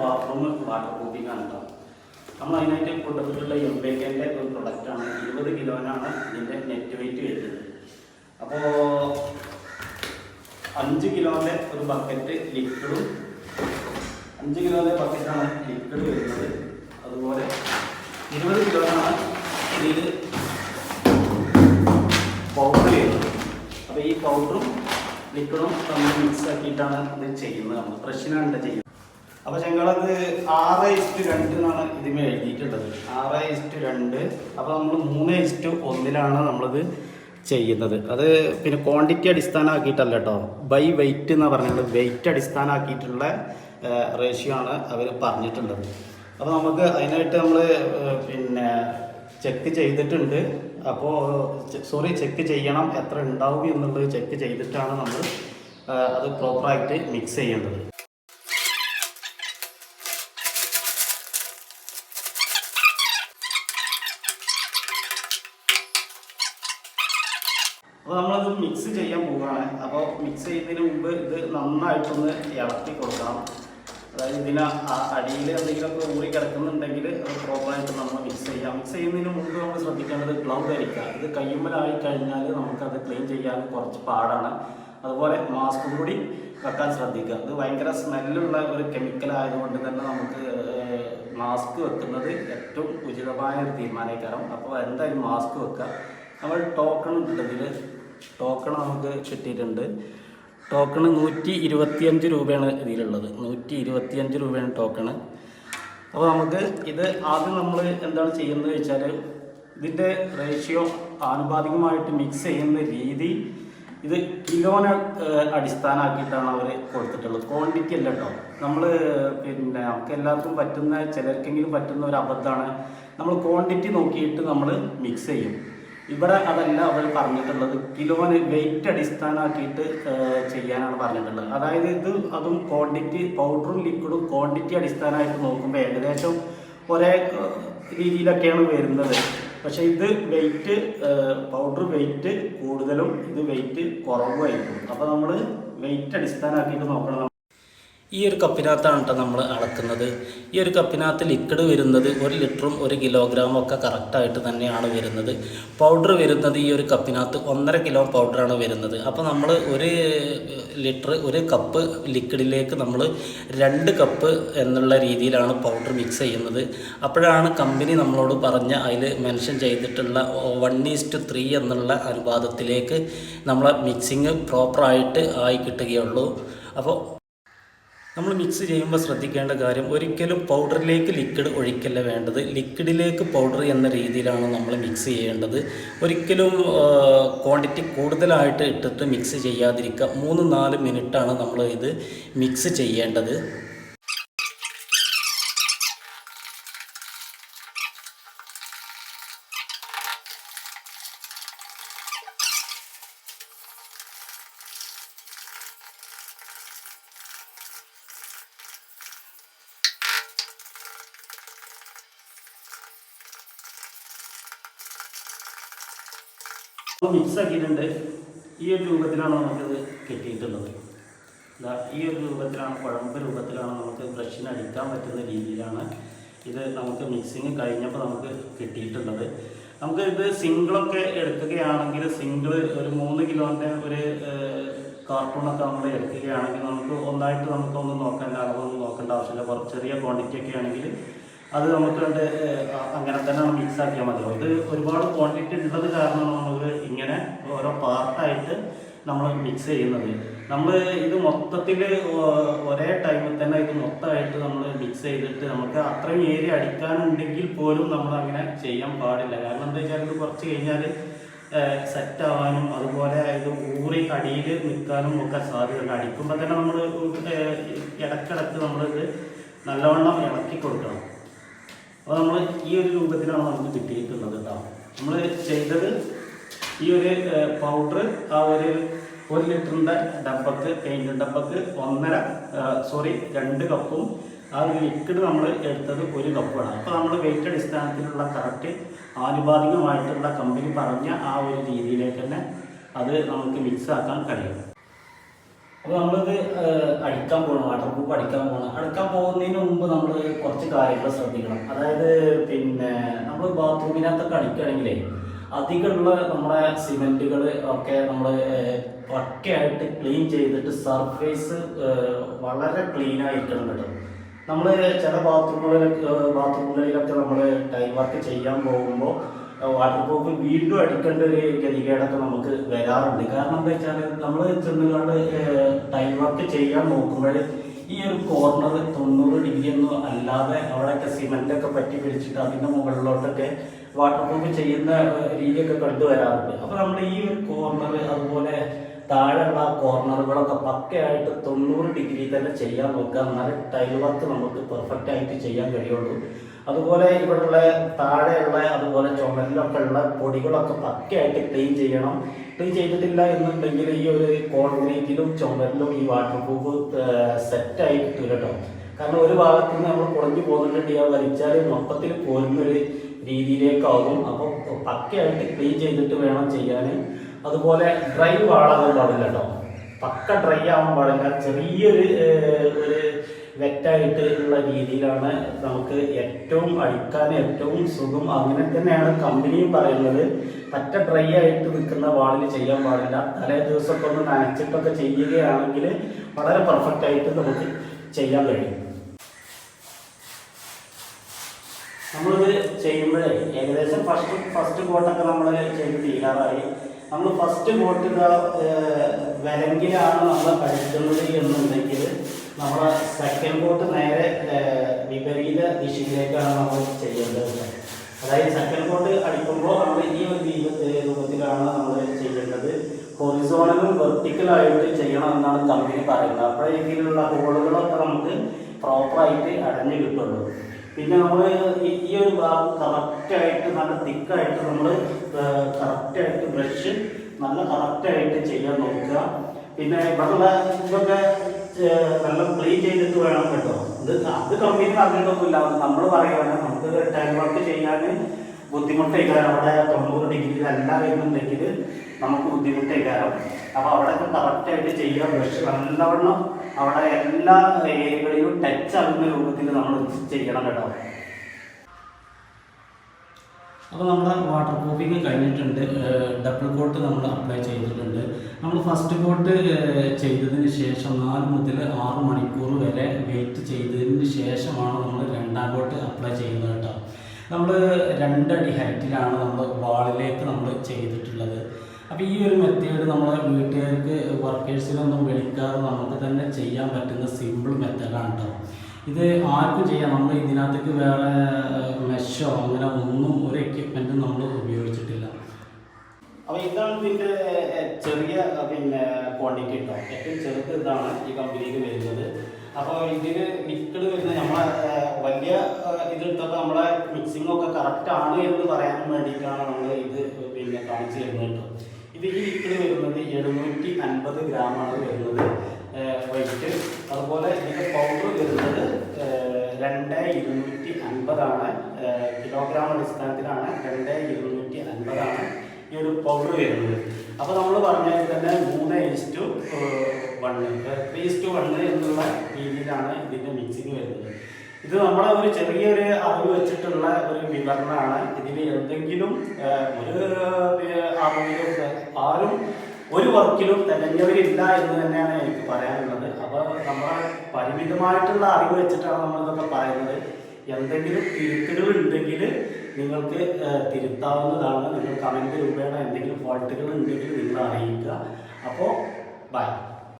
Bathroom water proofing ആണ് കേട്ടോ നമ്മൾ അതിനായിട്ട് കൊടുത്തിട്ടുള്ള എംബേക്കന്റെ ഒരു പ്രൊഡക്റ്റാണ് ഇരുപത് കിലോനാണ് ഇതിന്റെ നെറ്റ് വെയിറ്റ് വരുന്നത്. അപ്പോൾ അഞ്ച് കിലോന്റെ ഒരു ബക്കറ്റ് ലിക്വിഡും അഞ്ച് കിലോന്റെ ബക്കറ്റാണ് ലിക്വിഡ് വരുന്നത്. അതുപോലെ ഇരുപത് കിലോനാണ് ഇതിൽ പൗഡർ ചെയ്യുന്നത് അപ്പോൾ ഈ പൗഡറും ലിക്വിഡും തമ്മിൽ മിക്സ് ആക്കിയിട്ടാണ് ഇത് ചെയ്യുന്നത്. നമ്മൾ ഫ്രഷിനാണ് ചെയ്യുന്നത്. അപ്പോൾ ഞങ്ങളത് ആറ് ഇസ്റ്റ് രണ്ട് എന്നാണ് ഇതിമേ എഴുതിയിട്ടുള്ളത്. ആറ് ഇസ്റ്റ് രണ്ട്. അപ്പോൾ നമ്മൾ മൂന്ന് ഇസ്റ്റ് ഒന്നിലാണ് നമ്മളത് ചെയ്യുന്നത്. അത് പിന്നെ ക്വാണ്ടിറ്റി അടിസ്ഥാനമാക്കിയിട്ടല്ല കേട്ടോ ബൈ വെയിറ്റ് എന്ന് പറഞ്ഞത്. വെയിറ്റ് അടിസ്ഥാനമാക്കിയിട്ടുള്ള റേഷ്യോ ആണ് അവർ പറഞ്ഞിട്ടുള്ളത്. അപ്പോൾ നമുക്ക് അതിനായിട്ട് നമ്മൾ പിന്നെ ചെക്ക് ചെയ്തിട്ടുണ്ട്. അപ്പോൾ സോറി ചെക്ക് ചെയ്യണം. എത്ര ഉണ്ടാവും എന്നുള്ളത് ചെക്ക് ചെയ്തിട്ടാണ് നമ്മൾ അത് പ്രോപ്പറായിട്ട് മിക്സ് ചെയ്യേണ്ടത്. അപ്പോൾ നമ്മളത് മിക്സ് ചെയ്യാൻ പോവുകയാണ്. അപ്പോൾ മിക്സ് ചെയ്യുന്നതിന് മുമ്പ് ഇത് നന്നായിട്ടൊന്ന് ഇളക്കി കൊടുക്കണം. അതായത് ഇതിന് അടിയിൽ എന്തെങ്കിലുമൊക്കെ ഊറി കിടക്കുന്നുണ്ടെങ്കിൽ പ്രോപ്പറായിട്ട് നമ്മൾ മിക്സ് ചെയ്യാം. മിക്സ് ചെയ്യുന്നതിന് മുമ്പ് നമ്മൾ ശ്രദ്ധിക്കേണ്ടത് ഗ്ലൗ ധരിക്കുക. ഇത് കയ്യുമ്മലായി കഴിഞ്ഞാൽ നമുക്കത് ക്ലീൻ ചെയ്യാൻ കുറച്ച് പാടാണ്. അതുപോലെ മാസ്കും കൂടി വെക്കാൻ ശ്രദ്ധിക്കുക. ഇത് ഭയങ്കര സ്മെല്ലുള്ള ഒരു കെമിക്കൽ ആയതുകൊണ്ട് തന്നെ നമുക്ക് മാസ്ക് വെക്കുന്നത് ഏറ്റവും ഉചിതമായ ഒരു തീരുമാനക്കാരം അപ്പോൾ എന്തായാലും മാസ്ക് വെക്കുക. നമ്മൾ ടോക്കൺ ഉണ്ടതിൽ ടോക്കൺ നമുക്ക് കിട്ടിയിട്ടുണ്ട്. ടോക്കൺ നൂറ്റി ഇരുപത്തിയഞ്ച് രൂപയാണ് ഇതിലുള്ളത്. നൂറ്റി ഇരുപത്തിയഞ്ച് രൂപയാണ് ടോക്കണ് അപ്പോൾ നമുക്ക് ഇത് ആദ്യം നമ്മൾ എന്താണ് ചെയ്യുന്നത് വെച്ചാൽ ഇതിന്റെ റേഷ്യോ ആനുപാതികമായിട്ട് മിക്സ് ചെയ്യുന്ന രീതി ഇത് കിലോനെ അടിസ്ഥാനമാക്കിയിട്ടാണ് അവർ കൊടുത്തിട്ടുള്ളത്. ക്വാണ്ടിറ്റി അല്ല കേട്ടോ നമ്മൾ പിന്നെ നമുക്ക് എല്ലാവർക്കും പറ്റുന്ന ചിലർക്കെങ്കിലും പറ്റുന്ന ഒരു അബദ്ധമാണ്. നമ്മൾ ക്വാണ്ടിറ്റി നോക്കിയിട്ട് നമ്മൾ മിക്സ് ചെയ്യും. ഇവിടെ അതല്ല അവർ പറഞ്ഞിട്ടുള്ളത്. കിലോന് വെയിറ്റ് അടിസ്ഥാനമാക്കിയിട്ട് ചെയ്യാനാണ് പറഞ്ഞിട്ടുള്ളത്. അതായത് ഇത് അതും ക്വാണ്ടിറ്റി പൗഡറും ലിക്വിഡും ക്വാണ്ടിറ്റി അടിസ്ഥാനമായിട്ട് നോക്കുമ്പോൾ ഏകദേശം ഒരേ രീതിയിലൊക്കെയാണ് വരുന്നത്. പക്ഷെ ഇത് വെയിറ്റ് പൗഡർ വെയിറ്റ് കൂടുതലും ഇത് വെയിറ്റ് കുറവുമായിരിക്കും. അപ്പോൾ നമ്മൾ വെയിറ്റ് അടിസ്ഥാനമാക്കിയിട്ട് നോക്കണം. ഈ ഒരു കപ്പിനകത്താണ് കേട്ടോ നമ്മൾ അളക്കുന്നത്. ഈ ഒരു കപ്പിനകത്ത് ലിക്വിഡ് വരുന്നത് ഒരു ലിറ്ററും ഒരു കിലോഗ്രാമും ഒക്കെ കറക്റ്റായിട്ട് തന്നെയാണ് വരുന്നത്. പൗഡർ വരുന്നത് ഈ ഒരു കപ്പിനകത്ത് ഒന്നര കിലോ പൗഡറാണ് വരുന്നത്. അപ്പോൾ നമ്മൾ ഒരു ലിറ്റർ ഒരു കപ്പ് ലിക്വിഡിലേക്ക് നമ്മൾ രണ്ട് കപ്പ് എന്നുള്ള രീതിയിലാണ് പൗഡർ മിക്സ് ചെയ്യുന്നത്. അപ്പോഴാണ് കമ്പനി നമ്മളോട് പറഞ്ഞ അതിൽ മെൻഷൻ ചെയ്തിട്ടുള്ള വൺ ഈസ്റ്റ് ത്രീ എന്നുള്ള അനുപാതത്തിലേക്ക് നമ്മളെ മിക്സിങ് പ്രോപ്പറായിട്ട് ആയി കിട്ടുകയുള്ളൂ. അപ്പോൾ നമ്മൾ മിക്സ് ചെയ്യുമ്പോൾ ശ്രദ്ധിക്കേണ്ട കാര്യം ഒരിക്കലും പൗഡറിലേക്ക് ലിക്വിഡ് ഒഴിക്കല്ല വേണ്ടത്. ലിക്വിഡിലേക്ക് പൗഡർ എന്ന രീതിയിലാണ് നമ്മൾ മിക്സ് ചെയ്യേണ്ടത്. ഒരിക്കലും ക്വാണ്ടിറ്റി കൂടുതലായിട്ട് ഇട്ടിട്ട് മിക്സ് ചെയ്യാതിരിക്കുക. മൂന്ന് നാല് മിനിറ്റാണ് നമ്മൾ ഇത് മിക്സ് ചെയ്യേണ്ടത്. മിക്സ് ആക്കിയിട്ടുണ്ട്. ഈ ഒരു രൂപത്തിലാണ് നമുക്കിത് കിട്ടിയിട്ടുള്ളത്. ദാ ഈ ഒരു രൂപത്തിലാണ് കുഴമ്പ് രൂപത്തിലാണ് നമുക്ക് ബ്രഷിന് അടിക്കാൻ പറ്റുന്ന രീതിയിലാണ് ഇത് നമുക്ക് മിക്സിങ് കഴിഞ്ഞപ്പോൾ നമുക്ക് കിട്ടിയിട്ടുള്ളത്. നമുക്ക് ഇത് സിംഗിളൊക്കെ എടുക്കുകയാണെങ്കിൽ സിംഗിൾ ഒരു മൂന്ന് കിലോന്റെ ഒരു കാർട്ടൂണൊക്കെ നമ്മൾ എടുക്കുകയാണെങ്കിൽ നമുക്ക് ഒന്നായിട്ട് നമുക്കൊന്നും നോക്കേണ്ട അളവൊന്നും നോക്കേണ്ട ആവശ്യമില്ല. കുറച്ച് ചെറിയ ക്വാണ്ടിറ്റി ഒക്കെ ആണെങ്കിൽ അത് നമുക്ക് കണ്ട് അങ്ങനെ തന്നെ മിക്സ് ആക്കിയാൽ മതി. ഇത് ഒരുപാട് ക്വാണ്ടിറ്റി ഉള്ളത് കാരണമാണ് നമുക്ക് ഇങ്ങനെ ഓരോ പാർട്ടായിട്ട് നമ്മൾ മിക്സ് ചെയ്യുന്നത്. നമ്മൾ ഇത് മൊത്തത്തിൽ ഒരേ ടൈമിൽ തന്നെ ഇത് മൊത്തമായിട്ട് നമ്മൾ മിക്സ് ചെയ്തിട്ട് നമുക്ക് അത്രയും ഏരിയ അടിക്കാനുണ്ടെങ്കിൽ പോലും നമ്മൾ അങ്ങനെ ചെയ്യാൻ പാടില്ല. കാരണം എന്താ വെച്ചാൽ ഇത് കുറച്ച് കഴിഞ്ഞാൽ സെറ്റ് ആവാനും അതുപോലെ ഇത് ഊറി അടിയിൽ നിൽക്കാനും ഒക്കെ സാധ്യതയുണ്ട്. അടിക്കുമ്പോൾ തന്നെ നമ്മൾ ഇടക്കിടക്ക് നമ്മളിത് നല്ലവണ്ണം ഇളക്കി കൊടുക്കണം. അപ്പോൾ നമ്മൾ ഈ ഒരു രൂപത്തിലാണ് നമുക്ക് കിട്ടിയിട്ടുള്ളത് കേട്ടോ നമ്മൾ ചെയ്തത് ഈ ഒരു പൗഡർ ആ ഒരു ഒരു ലിറ്ററിന്റെ ഡബക്ക് പെയിന്റ് ഡബക്ക് ഒന്നര സോറി രണ്ട് കപ്പും ആ ഒരു ലിക്വിഡ് നമ്മൾ എടുത്തത് ഒരു കപ്പാണ് അപ്പോൾ നമ്മൾ വെയിറ്റ് അടിസ്ഥാനത്തിലുള്ള കറക്റ്റ് ആനുപാതികമായിട്ടുള്ള കമ്പനി പറഞ്ഞ ആ ഒരു രീതിയിലേക്ക് തന്നെ അത് നമുക്ക് മിക്സ് ആക്കാൻ കഴിയും. അപ്പോൾ നമ്മളിത് അടിക്കാൻ പോകണം വാട്ടർ പ്രൂഫ് അടിക്കാൻ പോകണം അടിക്കാൻ പോകുന്നതിന് മുമ്പ് നമ്മൾ കുറച്ച് കാര്യങ്ങൾ ശ്രദ്ധിക്കണം. അതായത് പിന്നെ നമ്മൾ ബാത്റൂമിനകത്തൊക്കെ അടിക്കുകയാണെങ്കിലേ അധികമുള്ള നമ്മുടെ സിമെന്റുകൾ ഒക്കെ നമ്മൾ പക്കയായിട്ട് ക്ലീൻ ചെയ്തിട്ട് സർഫേസ് വളരെ ക്ലീൻ ആയിരിക്കണം കേട്ടോ. നമ്മൾ ചില ബാത്റൂമുകളിലൊക്കെ ബാത്റൂമുകളിലൊക്കെ നമ്മൾ ടൈം വർക്ക് ചെയ്യാൻ പോകുമ്പോൾ വാട്ടർ പ്രൂഫ് വീണ്ടും അടിക്കേണ്ട ഒരു ഗതികേടൊക്കെ നമുക്ക് വരാറുണ്ട്. കാരണം എന്താ വെച്ചാൽ നമ്മൾ ചെന്നുകൊണ്ട് ടൈം വർക്ക് ചെയ്യാൻ നോക്കുമ്പോൾ ഈ ഒരു കോർണർ തൊണ്ണൂറ് ഡിഗ്രി ഒന്നും അല്ലാതെ അവിടെയൊക്കെ സിമെന്റൊക്കെ പറ്റി പിടിച്ചിട്ട് അതിന്റെ മുകളിലോട്ടൊക്കെ വാട്ടർ പ്രൂഫ് ചെയ്യുന്ന രീതിയൊക്കെ കണ്ടുവരാറുണ്ട് അപ്പോൾ നമ്മൾ ഈ ഒരു കോർണർ അതുപോലെ താഴെയുള്ള കോർണറുകളൊക്കെ പക്കയായിട്ട് തൊണ്ണൂറ് ഡിഗ്രി തന്നെ ചെയ്യാൻ നോക്കുക. എന്നാലും ടൈൽ വർക്ക് നമുക്ക് പെർഫെക്റ്റ് ആയിട്ട് ചെയ്യാൻ കഴിയുള്ളൂ. അതുപോലെ ഇവിടെയുള്ള താഴെയുള്ള അതുപോലെ ചുമലിലൊക്കെ ഉള്ള പൊടികളൊക്കെ പക്കയായിട്ട് ക്ലീൻ ചെയ്യണം. ക്ലീൻ ചെയ്തിട്ടില്ല എന്നുണ്ടെങ്കിൽ ഈ ഒരു കോൺക്രീറ്റിലും ചുമലിലും ഈ വാട്ടർ പ്രൂഫ് സെറ്റായി കിട്ടില്ല കേട്ടോ കാരണം ഒരു ഭാഗത്ത് നിന്ന് നമ്മൾ കുറഞ്ഞു പോകുന്നുണ്ട് ഇയാൾ വലിച്ചാൽ മൊത്തത്തിൽ പോരുന്നൊരു രീതിയിലേക്കാവും. അപ്പം പക്കയായിട്ട് ക്ലീൻ ചെയ്തിട്ട് വേണം ചെയ്യാൻ അതുപോലെ ഡ്രൈ വാളാകാൻ പാടില്ല കേട്ടോ പക്ക ഡ്രൈ ആവാൻ പാടില്ല. ചെറിയൊരു ഒരു വെറ്റായിട്ട് ഉള്ള രീതിയിലാണ് നമുക്ക് ഏറ്റവും അഴിക്കാൻ ഏറ്റവും സുഖം. അങ്ങനെ തന്നെയാണ് കമ്പനിയും പറയുന്നത്. പറ്റ ഡ്രൈ ആയിട്ട് നിൽക്കുന്ന വാളിൽ ചെയ്യാൻ പാടില്ല. തലേ ദിവസമൊക്കെ ഒന്ന് നനച്ചിട്ടൊക്കെ ചെയ്യുകയാണെങ്കിൽ വളരെ പെർഫെക്റ്റ് ആയിട്ട് നമുക്ക് ചെയ്യാൻ കഴിയും. നമ്മളിത് ചെയ്യുമ്പോഴേ ഏകദേശം ഫസ്റ്റ് ഫസ്റ്റ് കോട്ടൊക്കെ നമ്മൾ ചെയ്ത് തീരാറായി. നമ്മൾ ഫസ്റ്റ് കോട്ട് വിലങ്കിലാണ് നമ്മൾ കഴിക്കുന്നത് എന്നുണ്ടെങ്കിൽ നമ്മൾ സെക്കൻഡ് ബോട്ട് നേരെ വിപരീത ദിശയിലേക്കാണ് നമ്മൾ ചെയ്യേണ്ടത്. അതായത് സെക്കൻഡ് ബോട്ട് അടിക്കുമ്പോൾ നമ്മൾ ഈ ഒരു രൂപത്തിലാണ് നമ്മൾ ചെയ്യേണ്ടത്. ഹൊറിസോണലും വെർട്ടിക്കലായിട്ട് ചെയ്യണം എന്നാണ് കമ്പനി പറയുന്നത്. അപ്പോൾ ഇതിലുള്ള ഹോളുകളൊക്കെ നമുക്ക് പ്രോപ്പറായിട്ട് അടഞ്ഞു കിട്ടുള്ളൂ. പിന്നെ നമ്മൾ ഈ ഒരു ഭാഗം കറക്റ്റായിട്ട് നല്ല തിക്കായിട്ട് നമ്മൾ കറക്റ്റായിട്ട് ബ്രഷ് നല്ല കറക്റ്റായിട്ട് ചെയ്യാൻ നോക്കുക. പിന്നെ ഇവിടെയുള്ള ഇതൊക്കെ നല്ല ക്ലീൻ ചെയ്തിട്ട് വേണം കേട്ടോ. ഇത് അത് കമ്പനി പറഞ്ഞിട്ടൊന്നുമില്ല നമ്മൾ പറയുകയാണ് നമുക്ക് ടൈം വർക്ക് ചെയ്യാൻ ബുദ്ധിമുട്ടേക്കാരം. അവിടെ തൊണ്ണൂറ് ഡിഗ്രി അല്ല വരുന്നുണ്ടെങ്കിൽ നമുക്ക് ബുദ്ധിമുട്ടേക്കാരം. അപ്പോൾ അവിടെയൊക്കെ കറക്റ്റായിട്ട് ചെയ്യുക ബ്രഷ് നല്ലവണ്ണം അവിടെ എല്ലാ ഏരിയകളിലും ടച്ച് ആകുന്ന രൂപത്തിൽ നമ്മൾ ചെയ്യണം കേട്ടോ. അപ്പോൾ നമ്മുടെ വാട്ടർ പ്രൂഫിങ് കഴിഞ്ഞിട്ടുണ്ട് ഡബിൾ കോട്ട് നമ്മൾ അപ്ലൈ ചെയ്തിട്ടുണ്ട്. നമ്മൾ ഫസ്റ്റ് കോട്ട് ചെയ്തതിന് ശേഷം നാല് മുതൽ ആറ് മണിക്കൂർ വരെ വെയിറ്റ് ചെയ്തതിന് ശേഷമാണ് നമ്മൾ രണ്ടാം കോട്ട് അപ്ലൈ ചെയ്യുന്നത് കേട്ടോ. നമ്മൾ രണ്ടടി ഹൈറ്റിലാണ് നമ്മൾ വാളിലേക്ക് നമ്മൾ ചെയ്തിട്ടുള്ളത്. അപ്പോൾ ഈ ഒരു മെത്തേഡ് നമ്മളെ വീട്ടുകാർക്ക് വർക്കേഴ്സിനൊന്നും വിളിക്കാതെ നമുക്ക് തന്നെ ചെയ്യാൻ പറ്റുന്ന സിമ്പിൾ മെത്തേഡാണ് കേട്ടോ. ഇത് ആർക്കും ചെയ്യാം? നമ്മൾ ഇതിനകത്തേക്ക് വേറെ മെഷോ അങ്ങനെ ഒന്നും ഒരു എക്യുപ്മെന്റും നമ്മൾ ഉപയോഗിച്ചിട്ടില്ല. അപ്പോൾ ഇതാണ് ഇതിന്റെ ചെറിയ പിന്നെ ക്വാണ്ടിറ്റി ഉണ്ടോ ഏറ്റവും ചെറുത് ഇതാണ് ഈ കമ്പനിക്ക് വരുന്നത്. അപ്പോൾ ഇതിൽ ലിക്വിഡ് വരുന്നത് നമ്മളെ വലിയ ഇതെടുത്തപ്പോൾ നമ്മളെ മിക്സിംഗ് ഒക്കെ കറക്റ്റ് ആണ് എന്ന് പറയാൻ വേണ്ടിയിട്ടാണ് നമ്മൾ ഇത് പിന്നെ കാണിച്ചു തരുന്നത് കേട്ടോ. ഇത് ഈ വരുന്നത് എഴുന്നൂറ്റി അൻപത് ഗ്രാമാണ് വരുന്നത്. വൈറ്റ് അതുപോലെ ഇതിന്റെ പൗഡർ വരുന്നത് രണ്ട് ഇരുന്നൂറ്റി അൻപതാണ്. കിലോഗ്രാം അടിസ്ഥാനത്തിലാണ് രണ്ട് ഇരുന്നൂറ്റി അൻപതാണ് ഈ ഒരു പൗഡർ വരുന്നത്. അപ്പോൾ നമ്മൾ പറഞ്ഞാൽ തന്നെ മൂന്ന് is to one three to one എന്നുള്ള രീതിയിലാണ് ഇതിന്റെ മിക്സിങ് വരുന്നത്. ഇത് നമ്മളെ ഒരു ചെറിയൊരു അറിവ് വെച്ചിട്ടുള്ള ഒരു വിവരണമാണ്. ഇതിൽ എന്തെങ്കിലും ഒരു അറിവിലും ആരും ഒരു വർക്കിലും തികഞ്ഞവരില്ല എന്ന് തന്നെയാണ് എനിക്ക് പറയാനുള്ളത്. അപ്പോൾ നമ്മൾ പരിമിതമായിട്ടുള്ള അറിവ് വെച്ചിട്ടാണ് നമ്മളിതൊക്കെ പറയുന്നത്. എന്തെങ്കിലും തിരുത്തലുകൾ ഉണ്ടെങ്കിൽ നിങ്ങൾക്ക് തിരുത്താവുന്നതാണ്. നിങ്ങൾ കമന്റ് രൂപേണ എന്തെങ്കിലും ഫോൾട്ടുകൾ ഉണ്ടെങ്കിൽ നിങ്ങൾ അറിയിക്കുക. അപ്പോൾ ബൈ